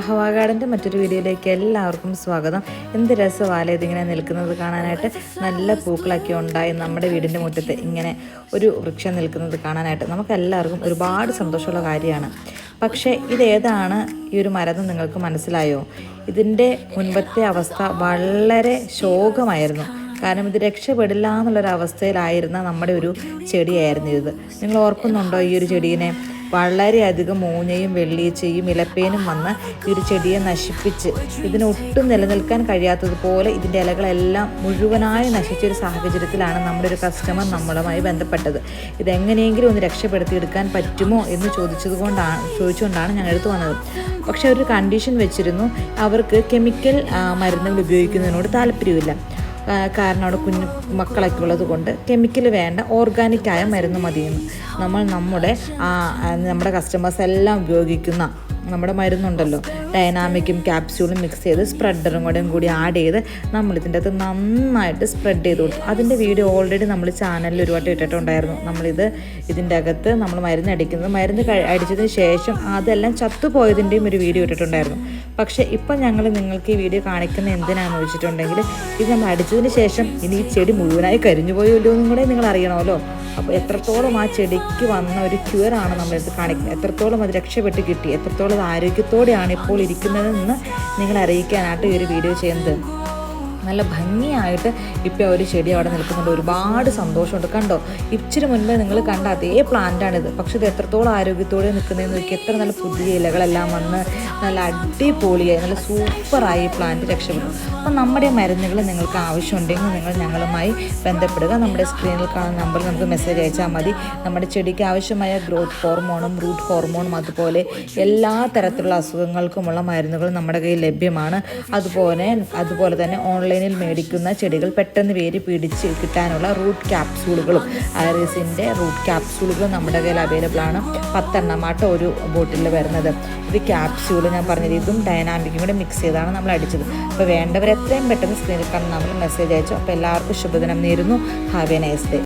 അഹവാഗാർഡന്റെ മറ്റൊരു വീഡിയോയിലേക്ക് എല്ലാവർക്കും സ്വാഗതം. എന്ത് രസമാല ഇതിങ്ങനെ നിൽക്കുന്നത് കാണാനായിട്ട്? നല്ല പൂക്കളൊക്കെ ഉണ്ടായി നമ്മുടെ വീടിന്റെ മുറ്റത്ത് ഇങ്ങനെ ഒരു വൃക്ഷം നിൽക്കുന്നത് കാണാനായിട്ട്. നമുക്ക് എല്ലാവർക്കും ഒരുപാട് സന്തോഷമുള്ള കാര്യമാണ്. പക്ഷേ ഇതേതാണ് ഈ ഒരു മരം നിങ്ങൾക്ക് മനസ്സിലായോ? ഇതിന്റെ മുൻപത്തെ അവസ്ഥ വളരെ ശോകമായിരുന്നു. കാരണം ഇത് രക്ഷപ്പെടില്ല എന്നുള്ളൊരവസ്ഥയിലായിരുന്ന നമ്മുടെ ഒരു ചെടിയായിരുന്നു ഇത്. നിങ്ങൾ ഓർക്കുന്നുണ്ടോ ഈ ഒരു ചെടീനെ? വളരെയധികം മൂഞ്ഞയും വെള്ളീച്ചയും ഇലപ്പേനും വന്ന് ഈ ഒരു ചെടിയെ നശിപ്പിച്ച് ഇതിന് ഒട്ടും നിലനിൽക്കാൻ കഴിയാത്തതുപോലെ ഇതിന്റെ ഇലകളെല്ലാം മുഴുവനായി നശിച്ച ഒരു സാഹചര്യത്തിലാണ് നമ്മുടെ ഒരു കസ്റ്റമർ നമ്മളുമായി ബന്ധപ്പെട്ടത്. ഇതെങ്ങനെയെങ്കിലും ഒന്ന് രക്ഷപ്പെടുത്തിയെടുക്കാൻ പറ്റുമോ എന്ന് ചോദിച്ചത് കൊണ്ടാണ് ചോദിച്ചുകൊണ്ടാണ് ഞങ്ങൾ എടുത്തു വന്നത്. പക്ഷേ ഒരു കണ്ടീഷൻ വെച്ചിരുന്നു. അവർക്ക് കെമിക്കൽ മരുന്നുകൾ ഉപയോഗിക്കുന്നതിനോട് താല്പര്യമില്ല. അവിടെ കുഞ്ഞു മക്കളൊക്കെ ഉള്ളത് കൊണ്ട് കെമിക്കൽ വേണ്ട ഓർഗാനിക്കായ മരുന്ന് മതിയെന്ന്. നമ്മൾ നമ്മുടെ നമ്മുടെ കസ്റ്റമേഴ്സ് എല്ലാം ഉപയോഗിക്കുന്ന നമ്മുടെ മരുന്നുണ്ടല്ലോ. ഡൈനാമിക്കും ക്യാപ്സ്യൂളും മിക്സ് ചെയ്ത് സ്പ്രെഡറും കൂടെയും കൂടി ആഡ് ചെയ്ത് നമ്മൾ ഇതിന്റെ അകത്ത് നന്നായിട്ട് സ്പ്രെഡ് ചെയ്ത് കൊടുത്തു. അതിന്റെ വീഡിയോ ഓൾറെഡി നമ്മൾ ചാനലിൽ ഒരുപാട് ഇട്ടിട്ടുണ്ടായിരുന്നു. നമ്മളിത് ഇതിന്റെ അകത്ത് നമ്മൾ മരുന്ന് അടിക്കുന്നത്. മരുന്ന് അടിച്ചതിന് ശേഷം അതെല്ലാം ചത്തുപോയതിന്റെയും ഒരു വീഡിയോ ഇട്ടിട്ടുണ്ടായിരുന്നു. പക്ഷേ ഇപ്പം ഞങ്ങൾ നിങ്ങൾക്ക് ഈ വീഡിയോ കാണിക്കുന്ന എന്തിനാണെന്ന് വെച്ചിട്ടുണ്ടെങ്കിൽ ഇത് നമ്മൾ അടിച്ചതിന് ശേഷം ഇനി ഈ ചെടി മുഴുവനായി കരിഞ്ഞു പോയല്ലോ എന്നും കൂടെ നിങ്ങൾ അറിയണമല്ലോ. അപ്പോൾ എത്രത്തോളം ആ ചെടിക്ക് വന്ന ഒരു ക്യൂർ ആണ് നമ്മളെടുത്ത് കാണിക്കുന്നത്. എത്രത്തോളം അത് രക്ഷപ്പെട്ട് കിട്ടി. എത്രത്തോളം ആരോഗ്യത്തോടെയാണ് ഇപ്പോൾ ഇരിക്കുന്നതെന്ന് നിങ്ങളെ അറിയിക്കാനായിട്ട് ഈ ഒരു വീഡിയോ ചെയ്യുന്നത്. നല്ല ഭംഗിയായിട്ട് ഇപ്പോൾ ഒരു ചെടി അവിടെ നിൽക്കുന്നുണ്ട്. ഒരുപാട് സന്തോഷമുണ്ട്. കണ്ടോ? ഇച്ചിരി മുൻപേ നിങ്ങൾ കണ്ട അതേ പ്ലാന്റാണിത് പക്ഷേ ഇത് എത്രത്തോളം ആരോഗ്യത്തോടെ നിൽക്കുന്നതെന്ന് നോക്കി എത്ര നല്ല പുതിയ ഇലകളെല്ലാം വന്ന് നല്ല അടിപൊളിയായി നല്ല സൂപ്പറായി ഈ പ്ലാന്റ് രക്ഷപ്പെടും അപ്പം നമ്മുടെ മരുന്നുകൾ നിങ്ങൾക്ക് ആവശ്യമുണ്ടെങ്കിൽ നിങ്ങൾ ഞങ്ങളുമായി ബന്ധപ്പെടുക. നമ്മുടെ സ്ക്രീനിൽ കാണുന്ന നമ്പറിൽ നമുക്ക് മെസ്സേജ് അയച്ചാൽ മതി. നമ്മുടെ ചെടിക്ക് ആവശ്യമായ ഗ്രോത്ത് ഹോർമോണും റൂട്ട് ഹോർമോണും അതുപോലെ എല്ലാ തരത്തിലുള്ള അസുഖങ്ങൾക്കുമുള്ള മരുന്നുകൾ നമ്മുടെ കയ്യിൽ ലഭ്യമാണ്. അതുപോലെ അതുപോലെ തന്നെ ഓൺലൈനിൽ മേടിക്കുന്ന ചെടികൾ പെട്ടെന്ന് വേര് പിടിച്ച് കിട്ടാനുള്ള റൂട്ട് ക്യാപ്സൂളുകളും ഐറിസിന്റെ റൂട്ട് ക്യാപ്സൂളുകളും നമ്മുടെ കയ്യിൽ അവൈലബിൾ ആണ്. പത്തെണ്ണമായിട്ട് ഒരു ബോട്ടിൽ വരുന്നത്. ഇത് ക്യാപ്സ്യൂൾ ഞാൻ പറഞ്ഞത് ഇതും ഡൈനാമിക്കും കൂടെ മിക്സ് ചെയ്താണ് നമ്മൾ അടിച്ചത്. അപ്പോൾ വേണ്ടവർ എത്രയും പെട്ടെന്ന് സ്ക്രീനിൽ കാണുന്ന നമ്മൾ മെസ്സേജ് അയച്ചു. അപ്പോൾ എല്ലാവർക്കും ശുഭദിനം നേരുന്നു. Have A nice day